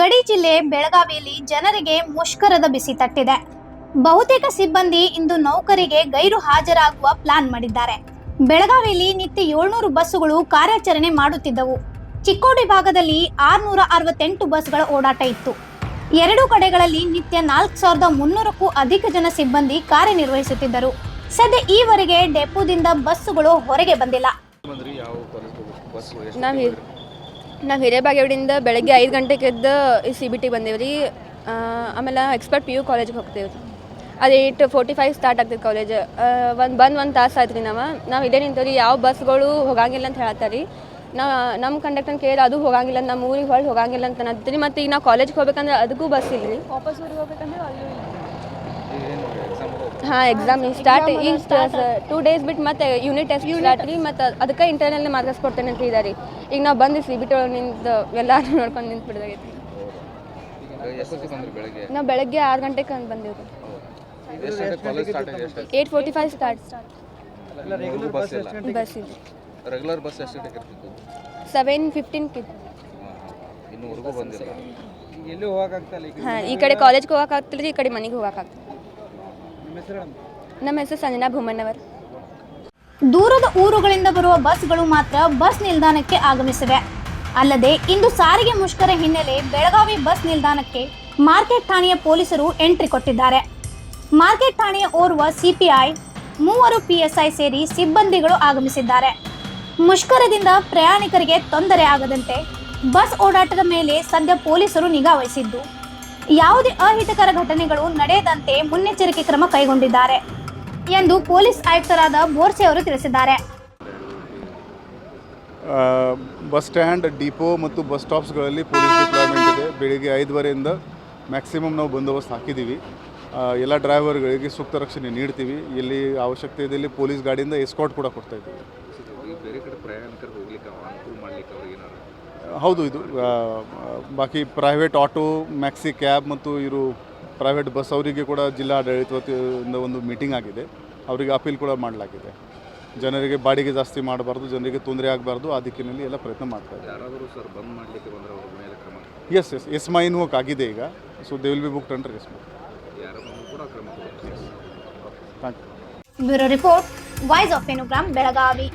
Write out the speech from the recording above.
ಗಡಿ ಜಿಲ್ಲೆ ಬೆಳಗಾವಿಯಲ್ಲಿ ಜನರಿಗೆ ಮುಷ್ಕರದ ಬಿಸಿ ತಟ್ಟಿದೆ. ಬಹುತೇಕ ಸಿಬ್ಬಂದಿ ಇಂದು ನೌಕರಿಗೆ ಗೈರು ಹಾಜರಾಗುವ ಪ್ಲಾನ್ ಮಾಡಿದ್ದಾರೆ. ಬೆಳಗಾವಿಯಲ್ಲಿ ನಿತ್ಯ ಏಳ್ನೂರು ಬಸ್ಸುಗಳು ಕಾರ್ಯಾಚರಣೆ ಮಾಡುತ್ತಿದ್ದವು. ಚಿಕ್ಕೋಡಿ ಭಾಗದಲ್ಲಿ ಆರ್ನೂರ ಅರವತ್ತೆಂಟು ಬಸ್ಗಳ ಓಡಾಟ ಇತ್ತು. ಎರಡು ಕಡೆಗಳಲ್ಲಿ ನಿತ್ಯ ನಾಲ್ಕು ಸಾವಿರದ ಮುನ್ನೂರಕ್ಕೂ ಅಧಿಕ ಜನ ಸಿಬ್ಬಂದಿ ಕಾರ್ಯನಿರ್ವಹಿಸುತ್ತಿದ್ದರು. ಸದ್ಯ ಈವರೆಗೆ ಡೆಪೋದಿಂದ ಬಸ್ಸುಗಳು ಹೊರಗೆ ಬಂದಿಲ್ಲ. ನಾವು ನಾವು ಹಿರೇಬಾಗೇವಾಡಿಯಿಂದ ಬೆಳಗ್ಗೆ ಐದು ಗಂಟೆಗೆ ಎದ್ದು ಈ ಸಿ ಬಿ ಟಿ ಬಂದೇವೆ ರೀ. ಆಮೇಲೆ ಎಕ್ಸ್ಪರ್ಟ್ ಪಿ ಯು ಕಾಲೇಜ್ಗೆ ಹೋಗ್ತೇವೆ ರೀ. ಅದು ಏಯ್ಟ್ ಫೋರ್ಟಿ ಫೈವ್ ಸ್ಟಾರ್ಟ್ ಆಗ್ತದೆ ಕಾಲೇಜ್ ಒಂದು ಬಂದು ಒಂದು ತಾಸು ಆಯ್ತು ರೀ ನಾವು. ನಾವು ಇದೇ ನಿಂತೇವೆ ಯಾವ ಬಸ್ಗಳು ಹೋಗಂಗಿಲ್ಲ ಅಂತ ಹೇಳ್ತಾರೆ ರೀ. ನಾವು ನಮ್ಮ ಕಂಡಕ್ಟರ್ ಕೇಳಿ ಅದು ಹೋಗಂಗಿಲ್ಲ ನಮ್ಮ ಊರಿಗೆ ಹೊಳ್ಳಿ ಹೋಗಂಗಿಲ್ಲ ಅಂತ ಅನ್ನತ್ತೀರಿ. ಮತ್ತು ಈಗ ನಾವು ಕಾಲೇಜ್ಗೆ ಹೋಗ್ಬೇಕಂದ್ರೆ ಅದಕ್ಕೂ ಬಸ್ ಇಲ್ಲ ರೀ ವಾಪಸ್ ಊರಿಗೆ ಹೋಗ್ಬೇಕಂದ್ರೆ ಅಲ್ಲೂ ಇಲ್ಲ ಹಾಂ ಎಕ್ಸಾಮ್ ಸ್ಟಾರ್ಟ್ ಈಗ ಟೂ ಡೇಸ್ ಬಿಟ್ಟು ಮತ್ತೆ ಯೂನಿಟ್ ಟೆಸ್ಟ್ ಸ್ಟಾರ್ಟ್ ರೀ ಮತ್ತು ಅದಕ್ಕೆ ಇಂಟರ್ನಲ್ ಮಾರ್ಕ್ಸ್ ಕೊಡ್ತೇನೆ ಅಂತ ಇದ್ದಾರೆ ಈಗ ನಾವು ಬಂದು ಸಿ ಬಿಟ್ಟು ನಿಂತು ಎಲ್ಲರೂ ನೋಡ್ಕೊಂಡು ನಿಂತು ಬಿಡ್ದಾಗೈತಿ. ಈಗ ಬೆಳಗ್ಗೆ ನಾವು ಬೆಳಗ್ಗೆ ಆರು ಗಂಟೆಗೆ ಹಂಗೆ ಬಂದೇವು ರೀ ಎಷ್ಟು ಕಾಲೇಜ್ ಸ್ಟಾರ್ಟ್ ಆಗಿ ಎಷ್ಟು eight forty five start bus ಇದೆ ರೆಗ್ಯುಲರ್ ಬಸ್ ಎಷ್ಟು ಸೆವೆನ್ ಫಿಫ್ಟೀನ್ ಹಾಂ ಇನ್ನೂವರೆಗೂ ಬಂದಿಲ್ಲ ಎಲ್ಲಿ ಹೋಗಕ್ಕಾಗ್ತಲ್ಲ ಹಾಂ ಈ ಕಡೆ ಕಾಲೇಜ್ಗೆ ಹೋಗೋಕ್ಕಾಗ್ತಿಲ್ಲ ರೀ ಈ ಕಡೆ ಮನೆಗೆ ಹೋಗೋಕ್ಕಾಗ್ತದೆ ನಿಮ್ಮ ಹೆಸರು ಸಂಜನಾ ಭೂಮಣ್ಣವರ್ ದೂರದ ಊರುಗಳಿಂದ ಬರುವ ಬಸ್ಗಳು ಮಾತ್ರ ಬಸ್ ನಿಲ್ದಾಣಕ್ಕೆ ಆಗಮಿಸಿವೆ. ಅಲ್ಲದೆ ಇಂದು ಸಾರಿಗೆ ಮುಷ್ಕರ ಹಿನ್ನೆಲೆ ಬೆಳಗಾವಿ ಬಸ್ ನಿಲ್ದಾಣಕ್ಕೆ ಮಾರ್ಕೆಟ್ ಠಾಣೆಯ ಪೊಲೀಸರು ಎಂಟ್ರಿ ಕೊಟ್ಟಿದ್ದಾರೆ. ಮಾರ್ಕೆಟ್ ಠಾಣೆಯ ಓರ್ವ ಸಿಪಿಐ, ಮೂವರು ಪಿಎಸ್ಐ ಸೇರಿ ಸಿಬ್ಬಂದಿಗಳು ಆಗಮಿಸಿದ್ದಾರೆ. ಮುಷ್ಕರದಿಂದ ಪ್ರಯಾಣಿಕರಿಗೆ ತೊಂದರೆ ಆಗದಂತೆ ಬಸ್ ಓಡಾಟದ ಮೇಲೆ ಸದ್ಯ ಪೊಲೀಸರು ನಿಗಾ ವಹಿಸಿದ್ದು. ಯಾವುದೇ ಅಹಿತಕರ ಘಟನೆಗಳು ನಡೆಯದಂತೆ ಮುನ್ನೆಚ್ಚರಿಕೆ ಕ್ರಮ ಕೈಗೊಂಡಿದ್ದಾರೆ ಎಂದು ಪೊಲೀಸ್ ಆಯುಕ್ತರಾದ ಬೋರ್ಸೆ ಅವರು ತಿಳಿಸಿದ್ದಾರೆ. ಬಸ್ ಸ್ಟ್ಯಾಂಡ್ ಡಿಪೋ ಮತ್ತು ಬಸ್ ಸ್ಟಾಪ್ಸ್ಗಳಲ್ಲಿ ಪೊಲೀಸ್ ಡಿಪ್ಲಾಯ್ಮೆಂಟ್ ಇದೆ. ಬೆಳಿಗ್ಗೆ ಐದುವರೆಯಿಂದ ಮ್ಯಾಕ್ಸಿಮಮ್ ನಾವು ಬಂದೋಬಸ್ತ್ ಹಾಕಿದ್ದೀವಿ. ಎಲ್ಲ ಡ್ರೈವರ್ಗಳಿಗೆ ಸೂಕ್ತ ರಕ್ಷಣೆ ನೀಡ್ತೀವಿ. ಇಲ್ಲಿ ಅವಶ್ಯಕತೆ ಇದೆ ಇಲ್ಲಿ ಪೊಲೀಸ್ ಗಾಡಿಯಿಂದ ಎಸ್ಕಾಟ್ ಕೂಡ ಕೊಡ್ತಾ ಇದ್ದೀವಿ. ಹೌದು ಇದು ಬಾಕಿ ಪ್ರೈವೇಟ್ ಆಟೋ ಮ್ಯಾಕ್ಸಿ ಕ್ಯಾಬ್ ಮತ್ತು ಇವರು ಪ್ರೈವೇಟ್ ಬಸ್ ಅವರಿಗೆ ಕೂಡ ಜಿಲ್ಲಾ ಆಡಳಿತ ವತಿಯಿಂದ ಒಂದು ಮೀಟಿಂಗ್ ಆಗಿದೆ. ಅವರಿಗೆ ಅಪೀಲ್ ಕೂಡ ಮಾಡಲಾಗಿದೆ. ಜನರಿಗೆ ಬಾಡಿಗೆ ಜಾಸ್ತಿ ಮಾಡಬಾರ್ದು ಜನರಿಗೆ ತೊಂದರೆ ಆಗಬಾರ್ದು ಆ ದಿಕ್ಕಿನಲ್ಲಿ ಎಲ್ಲ ಪ್ರಯತ್ನ ಮಾಡ್ತಾ ಇದ್ದಾರೆ. ಯಾರಾದರೂ ಸರ್ ಬಂದ್ ಮಾಡ್ಲಿಕ್ಕೆ ಬಂದ್ರೆ ಅವ್ರ ಮೇಲೆ ಕ್ರಮ ಎಸ್ ಎಸ್ ಎಸ್ ಮೈನ್ ಹೋಗಿ ಆಗಿದೆ ಈಗ. So they will be book under S my thank you bureau report voice of ಎನುಗ್ರಾಮ್ Belagavi.